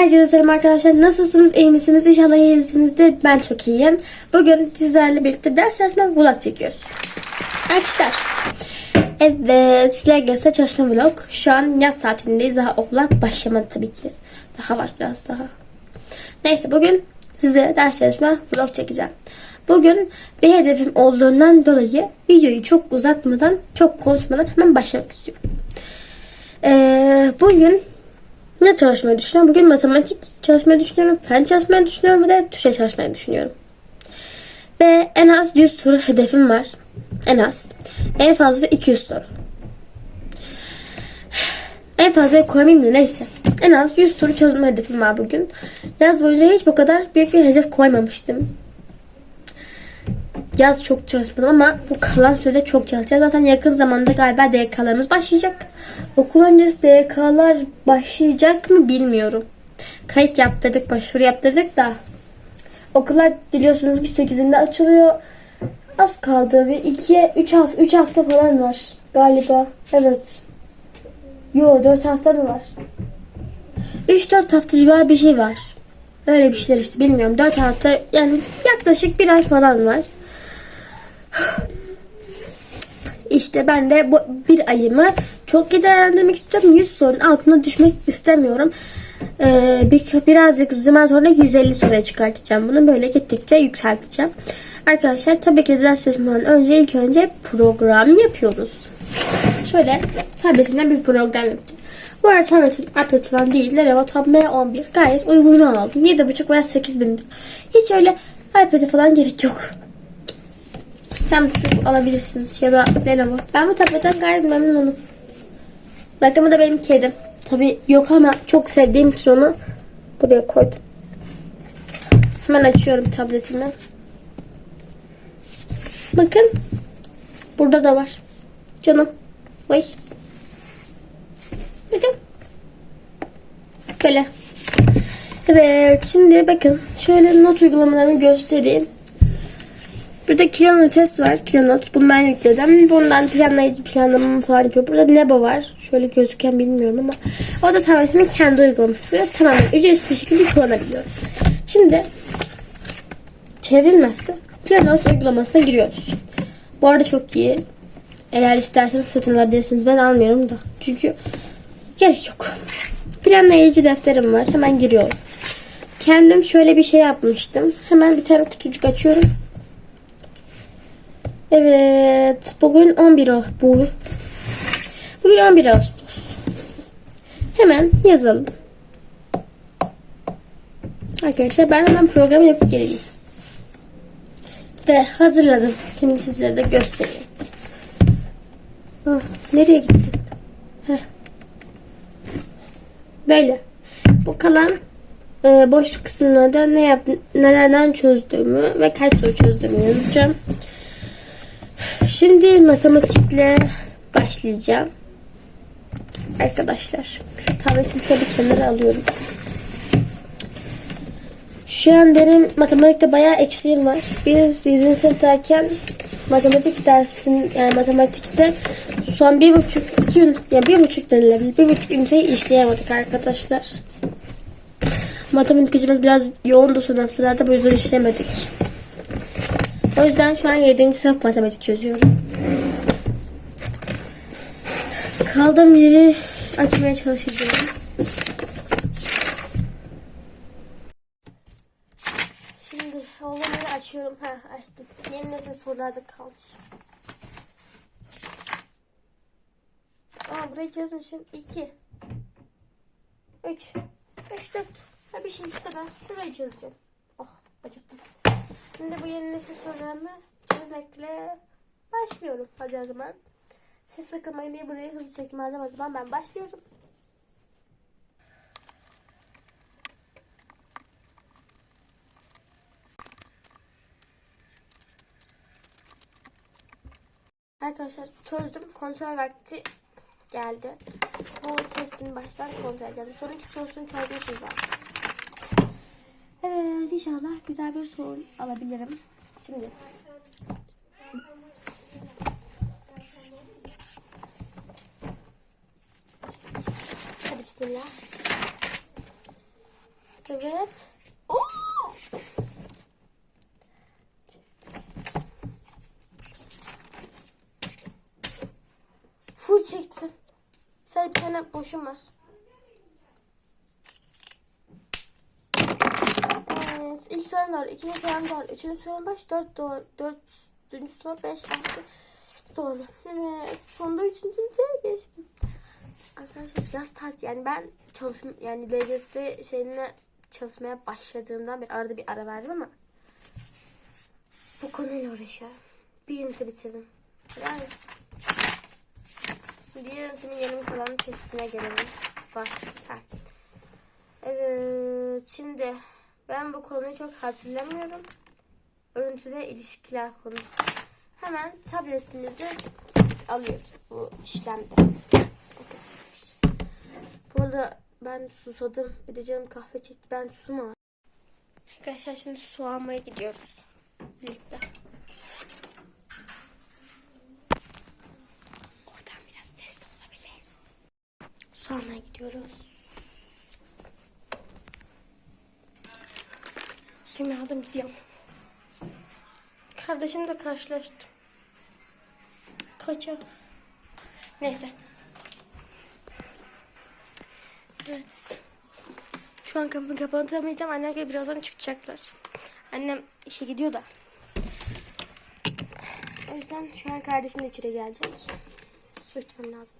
Herkese selam arkadaşlar. Nasılsınız? İyi misiniz? İnşallah iyisinizdir. Ben çok iyiyim. Bugün sizlerle birlikte ders çalışma vlog çekiyoruz. Arkadaşlar. Evet. LGS çalışma vlog. Şu an yaz tatilindeyiz. Daha okula başlamadı tabii ki. Daha var biraz daha. Neyse bugün size ders çalışma vlog çekeceğim. Bugün bir hedefim olduğundan dolayı videoyu çok uzatmadan, çok konuşmadan hemen başlamak istiyorum. Ee, bugün ne çalışmayı düşünüyorum? Bugün matematik çalışmayı düşünüyorum. Fen çalışmayı düşünüyorum ve de Türkçe çalışmayı düşünüyorum. Ve en az 100 soru hedefim var. En az. En fazla 200 soru. En fazla koymayayım da neyse. En az 100 soru çözme hedefim var bugün. Yaz boyunca hiç bu kadar büyük bir hedef koymamıştım. Yaz çok çalışmadım ama bu kalan sürede çok çalışacağız. Zaten yakın zamanda galiba DYK'larımız başlayacak. Okul öncesi DYK'lar başlayacak mı bilmiyorum. Kayıt yaptırdık, başvuru yaptırdık da. Okullar biliyorsunuz ki 8'inde açılıyor. Az kaldı ve 2'ye 3 hafta 3 hafta falan var galiba. Evet. Yo 4 hafta mı var? 3-4 hafta civarı bir şey var. Öyle bir şeyler işte bilmiyorum. 4 hafta yani yaklaşık bir ay falan var. İşte ben de bu bir ayımı çok iyi değerlendirmek istiyorum. 100 sorunun altına düşmek istemiyorum. Ee, bir, birazcık zaman sonra 150 soruya çıkartacağım. Bunu böyle gittikçe yükselteceğim. Arkadaşlar tabii ki de ders çalışmadan önce ilk önce program yapıyoruz. Şöyle tabletimden bir program yapacağım. Bu arada tabletin iPad falan değil. Tab M11 gayet uygun aldım. 7.5 veya 8 bin. Hiç öyle iPad'e falan gerek yok. Samsung alabilirsiniz ya da Lenovo. Ben bu tabletten gayet memnunum. Bakın bu da benim kedim. Tabi yok ama çok sevdiğim için onu buraya koydum. Hemen açıyorum tabletimi. Bakın. Burada da var. Canım. Vay. Bakın. Böyle. Evet şimdi bakın şöyle not uygulamalarımı göstereyim. Burada Kilonot test var. Kilonot. Bunu ben yükledim. Bundan planlayıcı planlamamı falan yapıyor. Burada Nebo var. Şöyle gözüken bilmiyorum ama. O da tabletimin kendi uygulaması. Tamamen ücretsiz bir şekilde kullanabiliyorum. Şimdi çevrilmezse Kilonot uygulamasına giriyoruz. Bu arada çok iyi. Eğer isterseniz satın alabilirsiniz. Ben almıyorum da. Çünkü gerek yok. Planlayıcı defterim var. Hemen giriyorum. Kendim şöyle bir şey yapmıştım. Hemen bir tane kutucuk açıyorum. Evet. Bugün 11 o. Bugün. Bugün 11 Ağustos. Hemen yazalım. Arkadaşlar ben hemen program yapıp geleyim. Ve hazırladım. Şimdi sizlere de göstereyim. Ah, nereye gittin? Heh. Böyle. Bu kalan e, boş kısmına da ne yap nelerden çözdüğümü ve kaç soru çözdüğümü yazacağım. Şimdi matematikle başlayacağım. Arkadaşlar. Şu tabletimi şöyle kenara alıyorum. Şu an benim matematikte bayağı eksiğim var. Biz 7. sınıftayken matematik dersin yani matematikte son bir buçuk iki ün, ya bir buçuk denilebilir. Bir buçuk üniteyi işleyemedik arkadaşlar. Matematik hocamız biraz yoğundu son haftalarda bu yüzden işlemedik. O yüzden şu an 7. sınıf matematik çözüyorum. Kaldığım yeri açmaya çalışacağım. Şimdi olanları açıyorum. Ha açtım. Yeni nesil sorularda kalmış. Aa burayı çözmüşüm. 2 3 3 4 Ha bir şey şu kadar. Şurayı çözeceğim. Acıttım. Şimdi bu yeni nesil sorularımı çözmekle başlıyorum. Hadi o zaman. Siz sıkılmayın diye burayı hızlı çekim alacağım. O zaman ben başlıyorum. Arkadaşlar çözdüm. Kontrol vakti geldi. Bu testini baştan kontrol edeceğim. Son iki sorusunu çözmüşüz zaten. Evet inşallah güzel bir sorun alabilirim. Şimdi. Hadi bismillah. Evet. Oo! Full çektim. Sadece bir tane boşum var. Evet. İlk sorun doğru. İkinci sorun doğru. Üçüncü sorun baş. Dört doğru. Dördüncü soru beş. Altı. Doğru. Evet. Sonunda üçüncüye geçtim. Arkadaşlar yaz tatil yani ben çalışma yani LGS şeyine çalışmaya başladığımdan beri arada bir ara verdim ama bu konuyla uğraşıyorum. Bir ünite bitirdim. Yani bir ünitenin yarım kalan testine gelelim. Bak. Evet şimdi ben bu konuyu çok hatırlamıyorum. Örüntü ve ilişkiler konusu. Hemen tabletimizi alıyoruz bu işlemde. Bu arada ben susadım. Bir de canım kahve çekti. Ben su mu? Arkadaşlar şimdi su almaya gidiyoruz. Birlikte. Oradan biraz sesli olabilir. Su almaya gidiyoruz. Suyumu aldım gidiyorum. Kardeşimle karşılaştım. Kaçak. Neyse. Evet. Şu an kapımı kapatamayacağım. Annem gelip birazdan çıkacaklar. Annem işe gidiyor da. O yüzden şu an kardeşim de içeri gelecek. Su içmem lazım.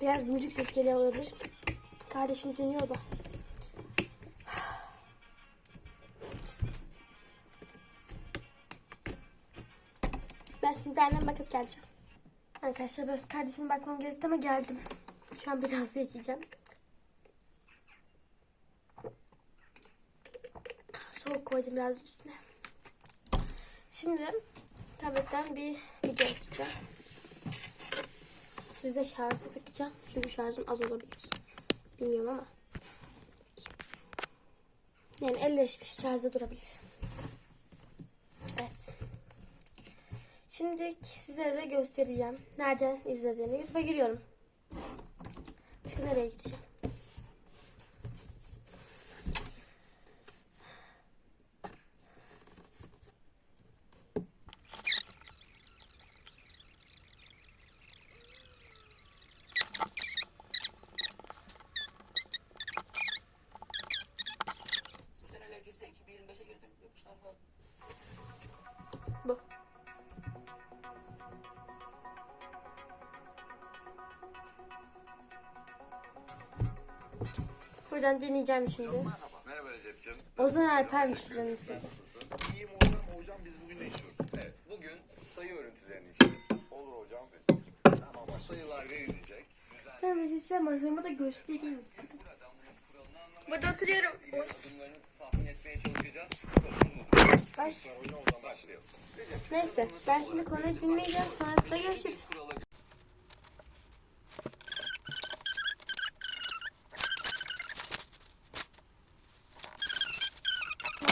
Biraz müzik sesi geliyor olabilir. Kardeşim dinliyor da. Ben şimdi annem bakıp geleceğim. Arkadaşlar biraz kardeşime bakmam gerekti ama geldim. Şu an biraz da içeceğim. Soğuk koydum biraz üstüne. Şimdi tabletten bir video açacağım. Size şarjı takacağım. Çünkü şarjım az olabilir. Bilmiyorum ama. Yani elleşmiş şarjda durabilir. Evet. Şimdi sizlere de göstereceğim. Nereden izlediğimi. YouTube'a giriyorum. Şimdi nereye gideceğim? Buradan deneyeceğim şimdi. Merhaba Recep'ciğim. Ozan Alper'miş canım istedi. Nasılsın? İyiyim hocam. Hocam biz bugün ne işiyoruz? Evet, bugün sayı örüntülerini işliyoruz. Olur hocam. Tamam. Bu sayılar verilecek. Güzel. Ben müzisyen başlamı da göstereyim istedim. Buradan bunun kuralını anlamaya Burada oturuyorum. adımlarını tahmin etmeye çalışacağız. Baş. Hocam Neyse ben şimdi konuyu dinleyeceğim sonrasında görüşürüz. Kurala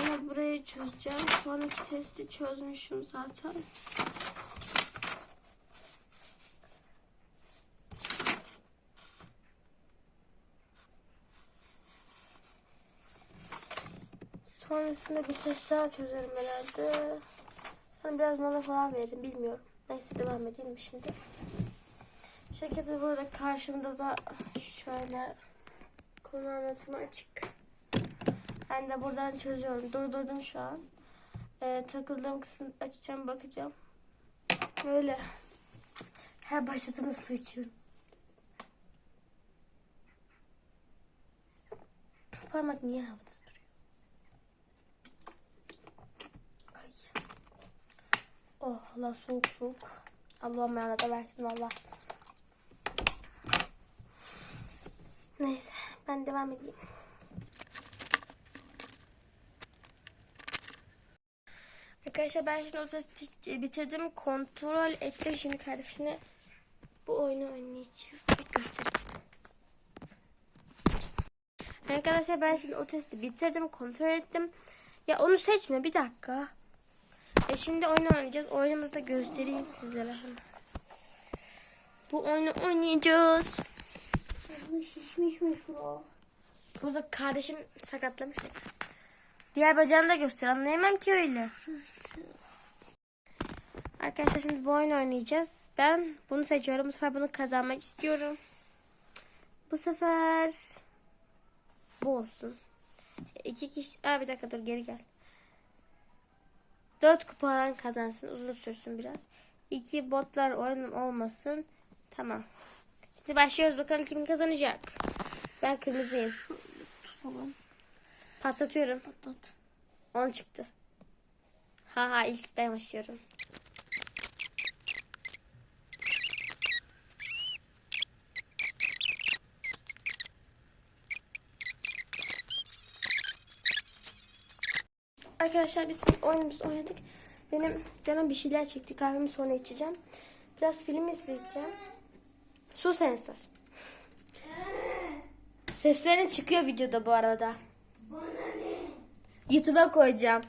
Ben burayı çözeceğim. Sonraki testi çözmüşüm zaten. Sonrasında bir test daha çözerim herhalde. Sonra biraz mola falan veririm bilmiyorum. Neyse devam edeyim şimdi. Şirketi burada karşımda da şöyle konu anlatımı açık. Ben de buradan çözüyorum. Durdurdum şu an. Ee, takıldığım kısmı açacağım bakacağım. Böyle. Her başladığında su içiyorum. Parmak niye havada duruyor? Oh Allah soğuk soğuk. Allah'ım bana da versin Allah. Neyse ben devam edeyim. Arkadaşlar ben şimdi o testi bitirdim. Kontrol ettim. Şimdi kardeşine bu oyunu oynayacağız. Göstereyim. Arkadaşlar ben şimdi o testi bitirdim. Kontrol ettim. Ya onu seçme bir dakika. E şimdi oyun oynayacağız. Oyunumuzu da göstereyim sizlere. Bu oyunu oynayacağız. Şişmiş mi şura? Burada kardeşim sakatlamış. Diğer bacağını da göster. Anlayamam ki öyle. Arkadaşlar şimdi bu oyun oynayacağız. Ben bunu seçiyorum. Bu sefer bunu kazanmak istiyorum. Bu sefer bu olsun. İki kişi... Aa, bir dakika dur geri gel. Dört kupa alan kazansın. Uzun sürsün biraz. İki botlar oyun olmasın. Tamam. Şimdi başlıyoruz. Bakalım kim kazanacak. Ben kırmızıyım. Tutalım. Patlatıyorum. Patlat. 10 çıktı. Ha ha ilk ben başlıyorum. Arkadaşlar biz oyunumuzu oynadık. Benim canım bir şeyler çekti. Kahvemi sonra içeceğim. Biraz film izleyeceğim. Su sensör. Seslerin çıkıyor videoda bu arada. YouTube'a koyacağım.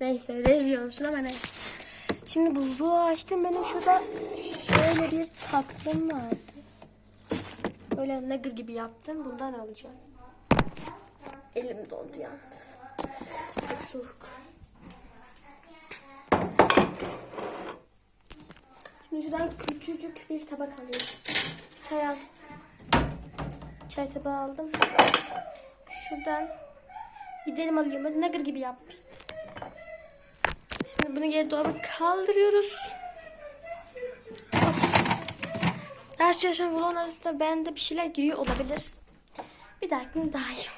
Neyse rezil olmuşsun ama neyse. Şimdi buzluğu açtım. Benim şurada şöyle bir tatlım vardı. Böyle nugger gibi yaptım. Bundan alacağım. Elim dondu yalnız. Çok soğuk. Şimdi şuradan küçücük bir tabak alıyoruz. Çay aldım. Çay tabağı aldım. Şuradan gidelim alıyorum. Hadi nugger gibi yapmış. Şimdi bunu geri dolaba kaldırıyoruz. Ders çalışma bulon arasında bende bir şeyler giriyor olabilir. Bir dahakine daha iyi.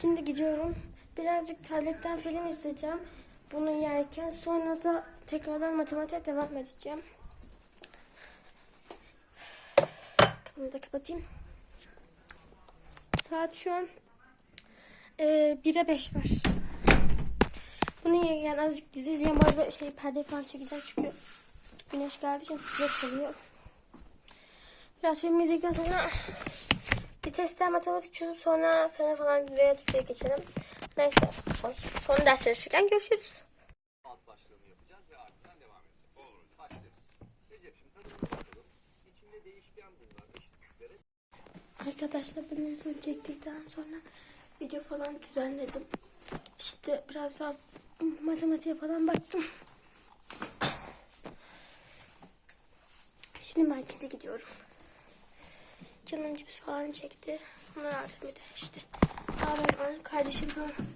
Şimdi gidiyorum. Birazcık tabletten film izleyeceğim. Bunu yerken sonra da tekrardan matematiğe devam edeceğim. Bunu da kapatayım. Saat şu an e, 1'e 5 var. Bunu yerken azıcık dizi izleyeceğim. Bu arada şey perde falan çekeceğim çünkü güneş geldiği için sıcak oluyor. Biraz film izledikten sonra bir testten matematik çözüp sonra fen falan veya Türkçe'ye geçelim. Neyse. Son ders çalışırken görüşürüz. Arkadaşlar ben en son çektikten sonra video falan düzenledim. İşte biraz daha matematiğe falan baktım. Şimdi markete gidiyorum. Canım cips falan çekti. Onları alacağım bir de işte. Daha ben kardeşim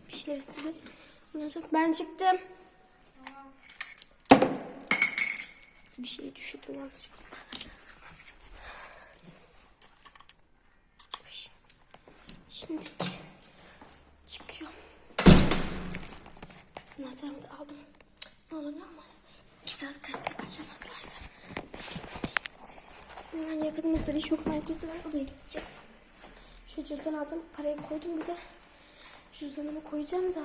bir şeyler istedi. Ondan ben çıktım. Bir şey düşürdüm yanlışlıkla. Şimdi çıkıyorum. Anahtarımı da aldım. Ne olur ne olmaz. İki saat kalkıp açamazlarsa. Şimdi ben yakınımızda bir şok merkezi var. Oraya gideceğim. Şu cüzdan aldım. Parayı koydum bir de. Cüzdanımı koyacağım da.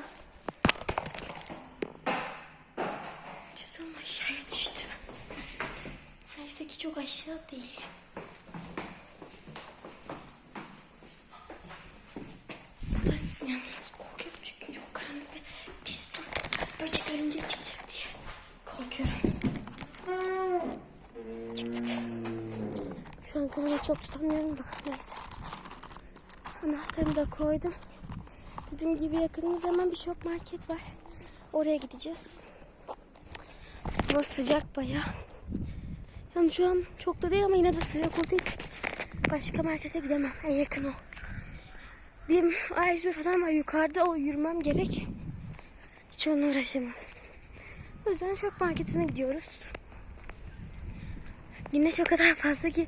Cüzdanım aşağıya düştü. Neyse ki çok aşağı değil. Ben yalnız korkuyorum çünkü çok karanlık ve pis dur. Böcek örümcek çıkacak diye korkuyorum. Çıktık. Şu an kamerayı çok tutamıyorum da neyse. Anahtarımı da koydum. Dediğim gibi yakınımızda hemen bir şok market var. Oraya gideceğiz. Hava sıcak baya. Yani şu an çok da değil ama yine de sıcak olduğu için başka markete gidemem. En yakın o. Bir A101 falan var yukarıda o yürümem gerek. Hiç onunla uğraşamam. O yüzden şok marketine gidiyoruz. Güneş o kadar fazla ki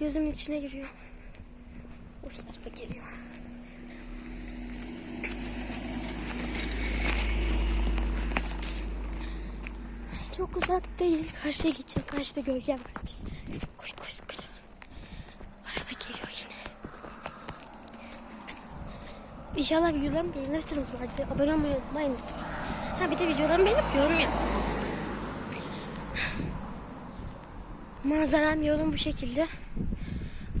gözümün içine giriyor. Tarafa geliyor. Çok uzak değil. Karşıya gideceğim. Karşıda gölge var. Koş koş koş. Araba geliyor yine. İnşallah videolarımı beğenirsiniz bu. Abone olmayı unutmayın lütfen. Ha bir de videolarımı beğenip yorum yap. Manzaram yolum bu şekilde.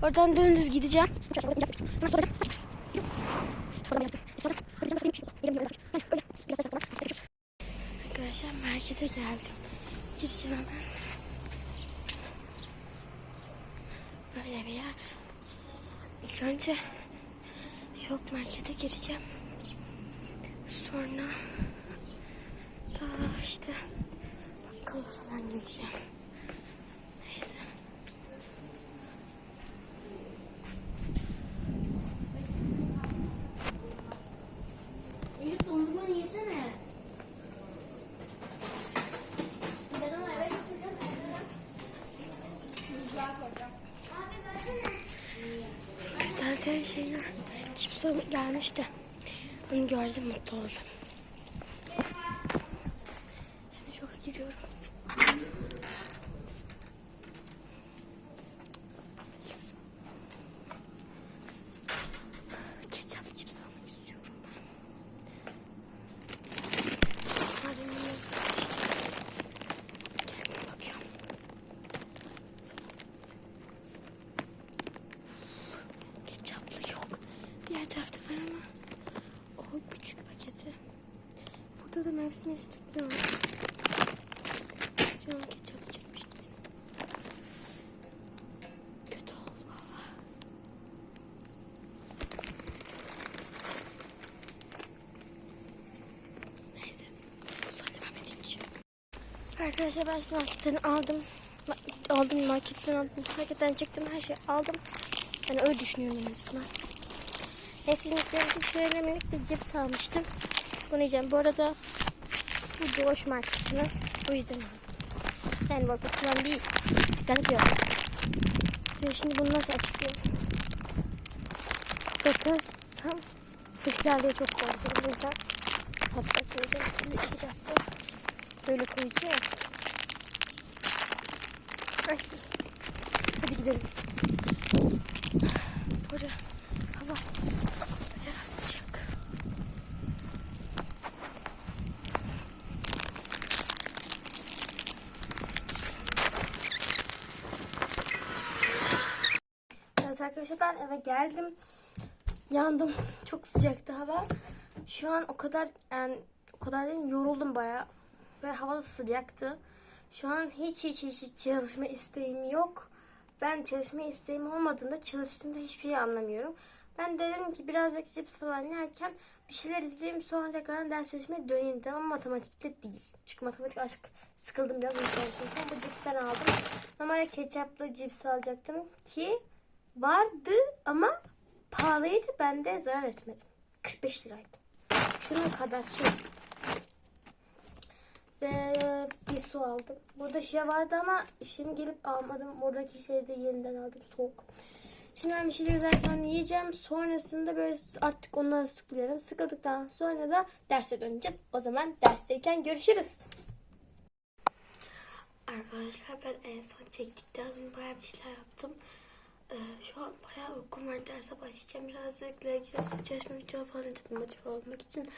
Oradan dümdüz gideceğim. Arkadaşlar markete geldim. Gireceğim hemen. böyle bir yer. İlk önce şok markete gireceğim. Sonra daha işte bakkala falan gireceğim. Neyse. Elif dondurmanı yesene. Ben onu eve götüreceğim. Buzluğa koyacağım. Abi versene. Kırtasiye şeyine cips almak gelmişti. Onu gördüm mutlu oldum. Şimdi şoka giriyorum. Ketçaplı cips almak istiyorum ben. Abim yiyor. Gelin bakıyorum. Ketçaplı yok. Diğer tarafta var ama o küçük paketi. Burada da mevsim yeşillikli var. Canım ketçaplı çekmişti benim. Kötü oldu valla. Neyse. Sonra devam edeceğim. Arkadaşlar ben şimdi marketten aldım. Aldım marketten aldım. Marketten çıktım her şeyi aldım. Yani öyle düşünüyorum en azından. Neyse şimdi şöyle minik bir cips almıştım. Bunu yiyeceğim. Bu arada bu Doğuş markasının. O yüzden. Yani burada falan değil. Garip yok. Ve şimdi bunu nasıl açacağım? Bakın tam kuşlar diye çok korkuyorum. O yüzden hatta koyacağım. Sizi iki dakika böyle koyacağım. Ay. Hadi gidelim. Burada hava biraz sıcak. Evet arkadaşlar ben eve geldim. Yandım. Çok sıcaktı hava. Şu an o kadar yani o kadar değil yoruldum baya ve hava da sıcaktı. Şu an hiç hiç hiç, hiç çalışma isteğim yok. Ben çalışma isteğim olmadığında çalıştığımda hiçbir şey anlamıyorum. Ben de dedim ki birazcık cips falan yerken bir şeyler izleyeyim sonra tekrar ders çalışmaya döneyim. Ama matematikte değil. Çünkü matematik artık sıkıldım biraz. Sonra bu cipsten aldım. Normalde ketçaplı cips alacaktım ki vardı ama pahalıydı. Ben de zarar etmedim. 45 liraydı. Şunun kadar şey. Ve bir su aldım. Burada şey vardı ama şimdi gelip almadım. Oradaki şeyi de yeniden aldım. Soğuk. Şimdi ben bir şey güzelken yiyeceğim. Sonrasında böyle artık onları sıkılıyorum. Sıkıldıktan sonra da derse döneceğiz. O zaman dersteyken görüşürüz. Arkadaşlar ben en son çektikten sonra bayağı bir şeyler yaptım. Ee, şu an bayağı uykum var. Derse başlayacağım. Birazcık LGS çalışma video falan izledim motive olmak için.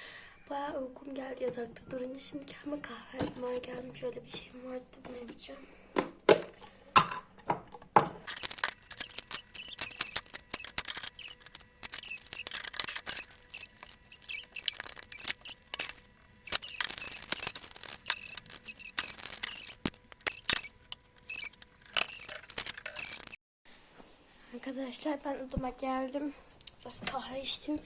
Bayağı uykum geldi yatakta durunca. Şimdi kendime kahve yapmaya geldim. Şöyle bir şeyim vardı. Bunu yapacağım. Arkadaşlar ben odama geldim. Biraz kahve içtim.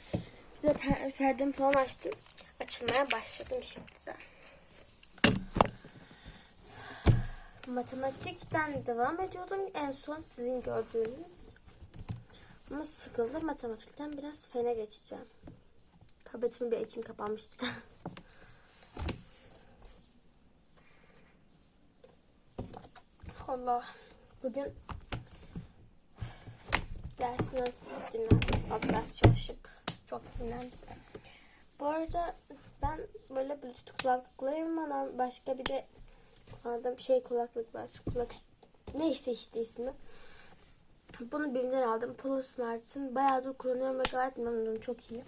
Bir de per perdemi falan açtım. Açılmaya başladım şimdiden. Matematikten devam ediyordum. En son sizin gördüğünüz. Ama sıkıldım. Matematikten biraz fene geçeceğim. Tabletimi bir ekim kapanmıştı. Allah. Bugün dersin arasında çok dinlendim. Az ders çalışıp çok dinlendim. Bu arada ben böyle bluetooth kulaklık kullanıyorum ama başka bir de kullandığım şey kulaklık var. Kulak neyse işte ismi. Bunu birinden aldım. Plus Mert'in. Bayağıdır kullanıyorum ve gayet memnunum. Çok iyi.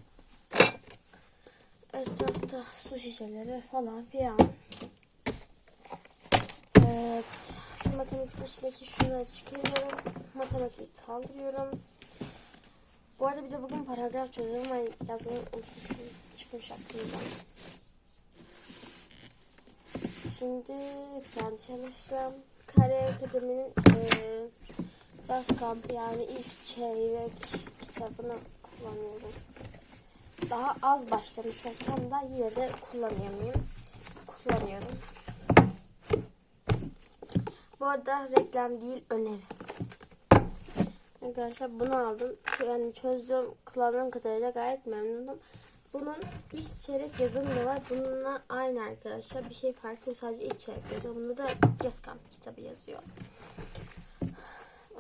Etrafta su şişeleri falan filan. Evet. Matematik içindeki şunları çıkarıyorum. Matematik kaldırıyorum. Bu arada bir de bugün paragraf. Ben yazmayı unutmuşum. Çıkmış aklımdan. Şimdi fen çalışacağım. Kare Akademi'nin eee ders kampı yani ilk çeyrek kitabını kullanıyorum. Daha az başlamış olsam da yine de kullanıyor muyum? Kullanıyorum. Bu arada reklam değil öneri. Arkadaşlar bunu aldım. Yani çözdüğüm, kullandığım kadarıyla gayet memnunum. Bunun ilk çeyrek yazımı da var. Bununla aynı arkadaşlar. Bir şey farklı yok. Sadece ilk çeyrek yazıyor. Bunda da Yaz Kamp kitabı yazıyor.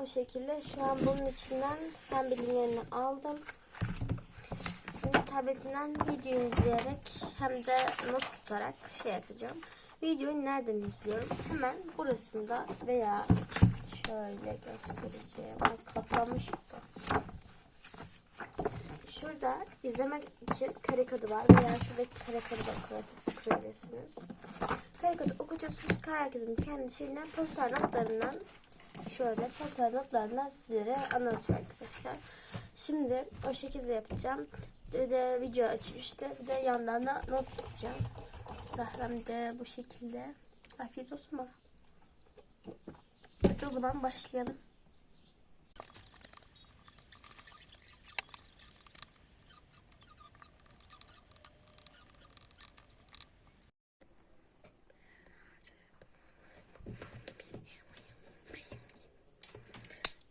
O şekilde şu an bunun içinden fen bilimlerini aldım. Şimdi tabletinden video izleyerek hem de not tutarak şey yapacağım. Videoyu nereden izliyorum? Hemen burasında veya şöyle göstereceğim. Ay, Katlanmış bu. Şurada izlemek için kare kodu var veya şuradaki kare kodu da kur- kurabilirsiniz. Kare kodu okutuyorsunuz. Kodunun kendi şeyinden poster notlarından şöyle poster notlarından sizlere anlatıyor arkadaşlar. Şimdi o şekilde yapacağım. Bir de video açıp işte de yandan da not tutacağım. Hem de bu şekilde. Afiyet olsun bana. Hadi o zaman başlayalım.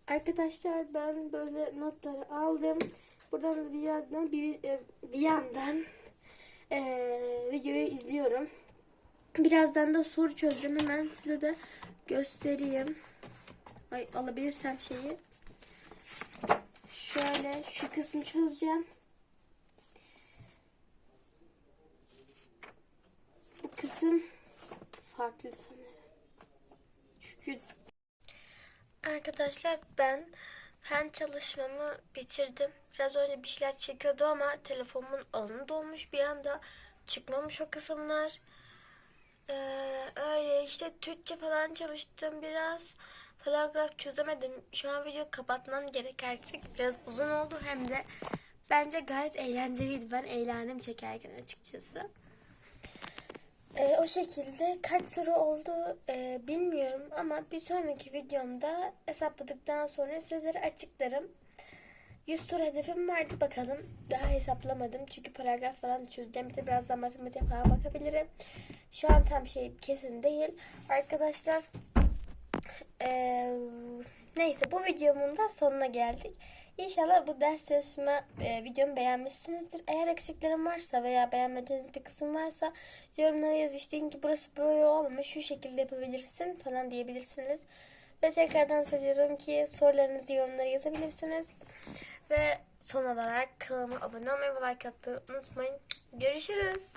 Arkadaşlar ben böyle notları aldım. Buradan da bir yandan bir, bir yandan e, videoyu izliyorum. Birazdan da soru çözeceğim. Hemen size de göstereyim. Ay alabilirsem şeyi. Şöyle şu kısmı çözeceğim. Bu kısım farklı sanırım. Çünkü Arkadaşlar ben fen çalışmamı bitirdim. Biraz önce bir şeyler çekiyordu ama telefonumun alanı dolmuş bir anda. Çıkmamış o kısımlar. Ee, öyle işte Türkçe falan çalıştım biraz. Paragraf çözemedim. Şu an video kapatmam gerek artık. Biraz uzun oldu hem de bence gayet eğlenceliydi. Ben eğlendim çekerken açıkçası. Ee, o şekilde kaç soru oldu e, bilmiyorum ama bir sonraki videomda hesapladıktan sonra sizlere açıklarım. 100 tur hedefim vardı bakalım. Daha hesaplamadım çünkü paragraf falan çözeceğim. Bir de birazdan matematik falan bakabilirim. Şu an tam şey kesin değil. Arkadaşlar ee, neyse bu videomun da sonuna geldik. İnşallah bu ders çalışma e, videomu beğenmişsinizdir. Eğer eksiklerim varsa veya beğenmediğiniz bir kısım varsa yorumlara yaz işte ki burası böyle olmamış şu şekilde yapabilirsin falan diyebilirsiniz. Ve tekrardan söylüyorum ki sorularınızı yorumlara yazabilirsiniz. Ve son olarak kanalıma abone olmayı ve like atmayı unutmayın. Görüşürüz.